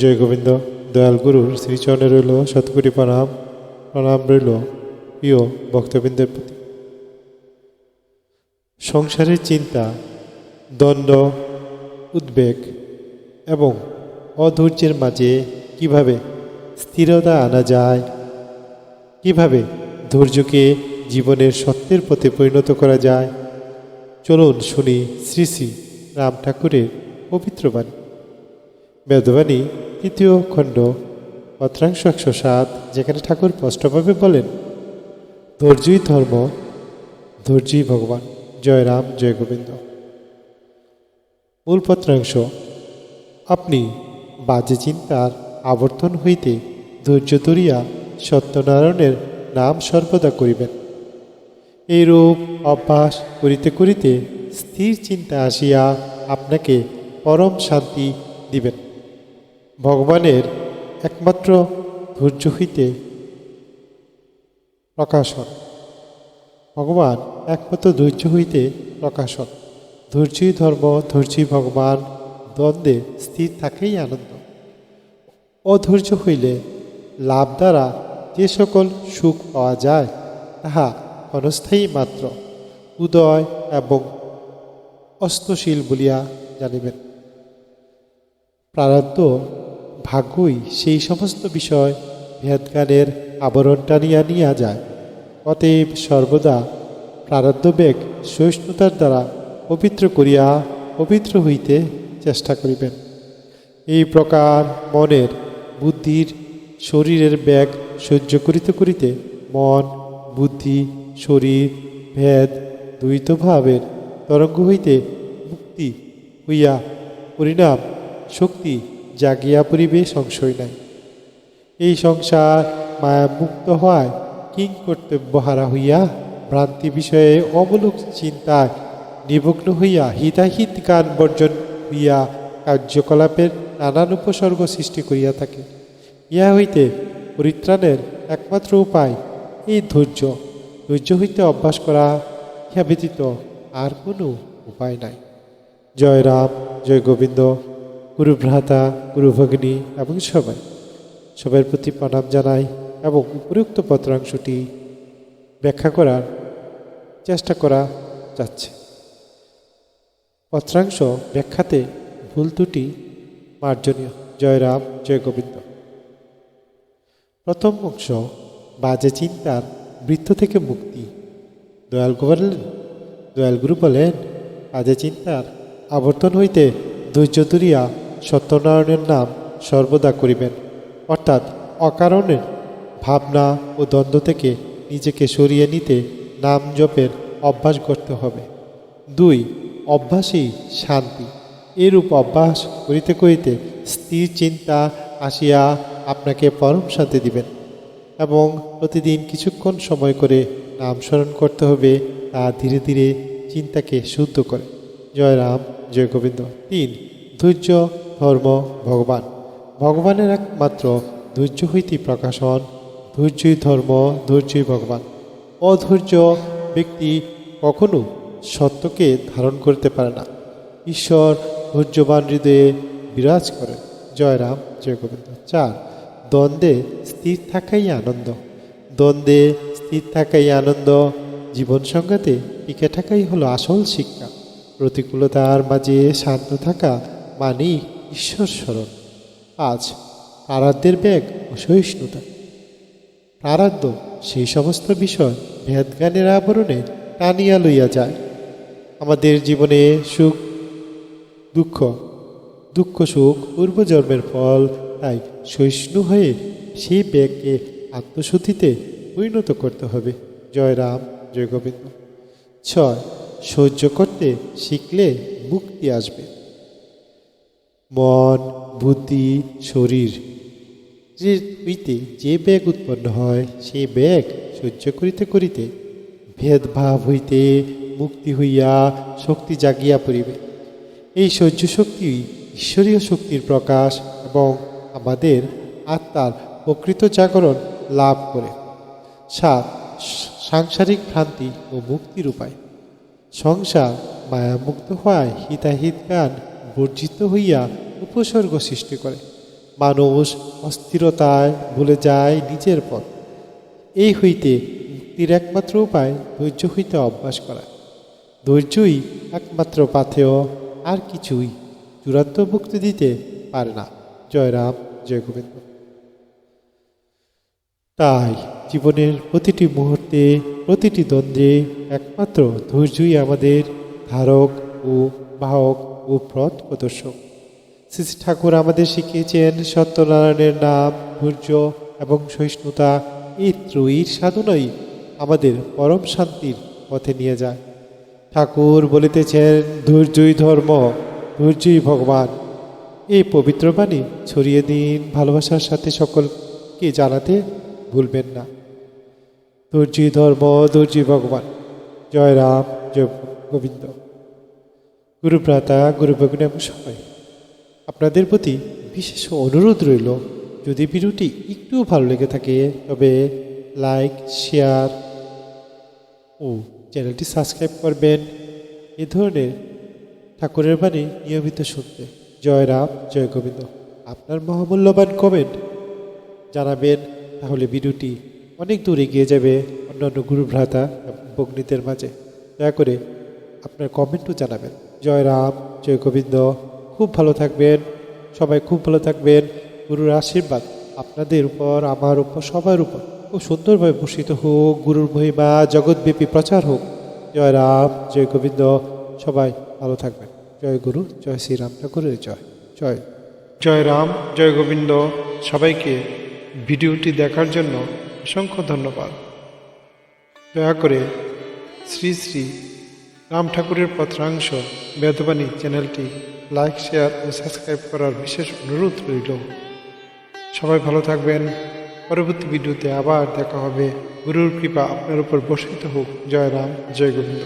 জয় গোবিন্দ, দয়াল গুরুর শ্রীচরণে রইল, শতকোটি প্রণাম প্রণাম রইল প্রিয় ভক্তবৃন্দের প্রতি। সংসারের চিন্তা, দ্বন্দ্ব, উদ্বেগ এবং অধৈর্যের মাঝে কীভাবে স্থিরতা আনা যায়, কীভাবে ধৈর্যকে জীবনের সত্যের পথে পরিণত করা যায়, চলুন শুনি শ্রী শ্রী রাম ঠাকুরের পবিত্র বাণী। বেদবাণী তৃতীয় খণ্ড পত্রাংশ একশো সাত, যেখানে ঠাকুর স্পষ্টভাবে বলেন, ধৈর্যই ধর্ম, ধৈর্যই ভগবান। জয় রাম, জয় গোবিন্দ। মূল পত্রাংশ, আপনি বাজে চিন্তার আবর্তন হইতে ধৈর্য ধরিয়া সত্যনারায়ণের নাম সর্বদা করিবেন। এইরূপ অভ্যাস করিতে করিতে স্থির চিন্তা আসিয়া আপনাকে পরম শান্তি দিবেন। ভগবানের একমাত্র ধৈর্য হইতে প্রকাশন ভগবান একমাত্র ধৈর্য হইতে প্রকাশন ধৈর্যই ধর্ম, ধৈর্যই ভগবান, দ্বন্দ্বে স্থির থাকেই আনন্দ। অধৈর্য হইলে লাভ দ্বারা যে সকল সুখ পাওয়া যায়, তাহা ক্ষণস্থায়ী মাত্র। উদয় এবং অস্তশীল বলিয়া জানিবেন। প্রারব্ধ ভাগ্যই সেই সমস্ত বিষয় ভেদজ্ঞানের আবরণ টানিয়া নিয়া যায়। অতএব সর্বদা প্রারব্ধ বেগ সহিষ্ণুতার দ্বারা পবিত্র করিয়া পবিত্র হইতে চেষ্টা করিবেন। এই প্রকার মনের বুদ্ধির শরীরের ব্যাগ সহ্য করিতে করিতে মন, বুদ্ধি, শরীর, ভেদ দ্বৈতভাবের তরঙ্গ হইতে মুক্তি হইয়া পরিণাম, শক্তি জাগিয়া পরিবে সংশয় নাই। এই সংসার মায়া মুক্ত হওয়ায় কিং কর্তব্যহারা হইয়া ভ্রান্তি বিষয়ে অমূলক চিন্তায় নিমগ্ন হইয়া হিতাহিত গান বর্জন হইয়া কার্যকলাপের নানান উপসর্গ সৃষ্টি করিয়া থাকে। ইহা হইতে পরিত্রাণের একমাত্র উপায় এই ধৈর্য। ধৈর্য হইতে অভ্যাস করা ইহা ব্যতীত আর কোনো উপায় নাই। জয় রাম, জয় গোবিন্দ। গুরু ভ্রাতা, গুরু ভগিনী এবং সবাই। সবার প্রতি প্রণাম জানাই এবং উপযুক্ত পত্রাংশটি ব্যাখ্যা করার চেষ্টা করা যাচ্ছে। পত্রাংশ ব্যাখ্যাতে ভুল ত্রুটি মার্জনীয়। জয় রাম, জয় গোবিন্দ। প্রথম অংশ, বাজে চিন্তার বৃত্ত থেকে মুক্তি। দয়াল বলেন দয়াল গুরু বলেন, বাজে চিন্তার আবর্তন হইতে ধৈর্য ধরিয়া সত্যনারায়ণের নাম সর্বদা করিবেন। অর্থাৎ অকারণের ভাবনা ও দ্বন্দ্ব থেকে নিজেকে সরিয়ে নিতে নাম জপের অভ্যাস করতে হবে। দুই, অভ্যাসই শান্তি। এরূপ অভ্যাস করিতে করিতে স্থির চিন্তা আসিয়া আপনাকে পরম শান্তি দিবেন এবং প্রতিদিন কিছুক্ষণ সময় করে নাম স্মরণ করতে হবে তা ধীরে ধীরে চিন্তাকে শুদ্ধ করে। জয় রাম জয় গোবিন্দ তিন, ধৈর্য ধর্ম, ভগবান। ভগবানের একমাত্র ধৈর্য হইতে প্রকাশন ধৈর্যই ধর্ম, ধৈর্যই ভগবান। অধৈর্য ব্যক্তি কখনো সত্যকে ধারণ করতে পারে না। ঈশ্বর ধৈর্যবান হৃদয়ে বিরাজ করে জয় রাম, জয় গোবিন্দ। চার, দ্বন্দ্বে স্থির থাকাই আনন্দ। দ্বন্দ্বে স্থির থাকাই আনন্দ। জীবন সংঘাতে টিকে থাকাই হলো আসল শিক্ষা। প্রতিকূলতার মাঝে শান্ত থাকা মানেই ঈশ্বর স্মরণ। আজ আরাধ্যের ব্যাগ অসহিষ্ণুতা। সহিষ্ণুতা প্রারাধ্য সেই সমস্ত বিষয় ভেদজ্ঞানের আবরণে টানিয়া লইয়া যায়। আমাদের জীবনে সুখ, দুঃখ দুঃখ সুখ পূর্বজন্মের ফল, তাই সহিষ্ণু হয়ে সেই ব্যাগকে আত্মশুদ্ধিতে পরিণত করতে হবে। জয় রাম, জয় গোবিন্দ। ছয়, সহ্য করতে শিখলে মুক্তি আসবে। মন, বুদ্ধি, শরীর। যে হইতে যে ব্যাগ উৎপন্ন হয় সেই ব্যাগ সহ্য করিতে করিতে ভেদভাব হইতে মুক্তি হইয়া শক্তি জাগিয়া পড়িবে। এই সহ্য শক্তি ঈশ্বরীয় শক্তির প্রকাশ এবং আমাদের আত্মার প্রকৃত জাগরণ লাভ করে। সাত, সাংসারিক ভ্রান্তি ও মুক্তির উপায় সংসার মায়ামুক্ত হওয়ায় হিতাহিত গান বর্জিত হইয়া উপসর্গ সৃষ্টি করে। মানুষ অস্থিরতায় ভুলে যায় নিজের পথ। এই হইতে মুক্তির একমাত্র উপায় ধৈর্য হইতে অভ্যাস করা। ধৈর্যই একমাত্র পাথেয়, আর কিছুই চূড়ান্ত মুক্তি দিতে পারে না। জয়রাম জয় গোবিন্দ তাই জীবনের প্রতিটি মুহূর্তে, প্রতিটি দ্বন্দ্বে একমাত্র ধৈর্যই আমাদের ধারক ও বাহক ও পথ প্রদর্শক। শ্রী ঠাকুর আমাদের শিখিয়েছেন সত্যনারায়ণের নাম ধৈর্য এবং সহিষ্ণুতা। এই ত্রয়ীর সাধনাই আমাদের পরম শান্তির পথে নিয়ে যায়। ঠাকুর বলিতেছেন ধৈর্যই ধর্ম ধৈর্যই ভগবান। এই পবিত্র বাণী ছড়িয়ে দিন, ভালোবাসার সাথে সকলকে জানাতে ভুলবেন না। ধৈর্যই ধর্ম ধৈর্যই ভগবান। জয় রাম, জয় গোবিন্দ। গুরুভ্রাতা গুরু ভগ্নী এবং আপনাদের প্রতি বিশেষ অনুরোধ রইল, যদি ভিডিওটি একটু ভালো লেগে থাকে, তবে লাইক, শেয়ার ও চ্যানেলটি সাবস্ক্রাইব করবেন। এ ধরনের ঠাকুরের বাণী নিয়মিত শুনতে। জয় রাম, জয় গোবিন্দ। আপনার মহামূল্যবান কমেন্ট জানাবেন, তাহলে ভিডিওটি অনেক দূর এগিয়ে যাবে অন্যান্য গুরু ভ্রাতা এবং ভগ্নীদের মাঝে। দয়া করে আপনার কমেন্টও জানাবেন। জয় রাম, জয় গোবিন্দ। খুব ভালো থাকবেন। সবাই খুব ভালো থাকবেন। গুরুর আশীর্বাদ আপনাদের উপর, আমার উপর, সবার উপর। খুব সুন্দরভাবে ভূষিত হোক, গুরুর মহিমা, জগৎব্যাপী প্রচার হোক। জয় রাম, জয় গোবিন্দ, সবাই ভালো থাকবেন। জয় গুরু, জয় শ্রীরাম ঠাকুরের জয়। জয়। জয় রাম, জয় গোবিন্দ, সবাইকে ভিডিওটি দেখার জন্য অসংখ্য ধন্যবাদ। দয়া করে শ্রী শ্রী রাম ঠাকুরের পত্রাংশ বেদবাণী চ্যানেলটি লাইক, শেয়ার ও সাবস্ক্রাইব করার বিশেষ অনুরোধ রইল। সবাই ভালো থাকবেন। পরবর্তী ভিডিওতে আবার দেখা হবে। গুরুর কৃপা আপনার উপর বসিত হোক। জয় রাম, জয় গোবিন্দ।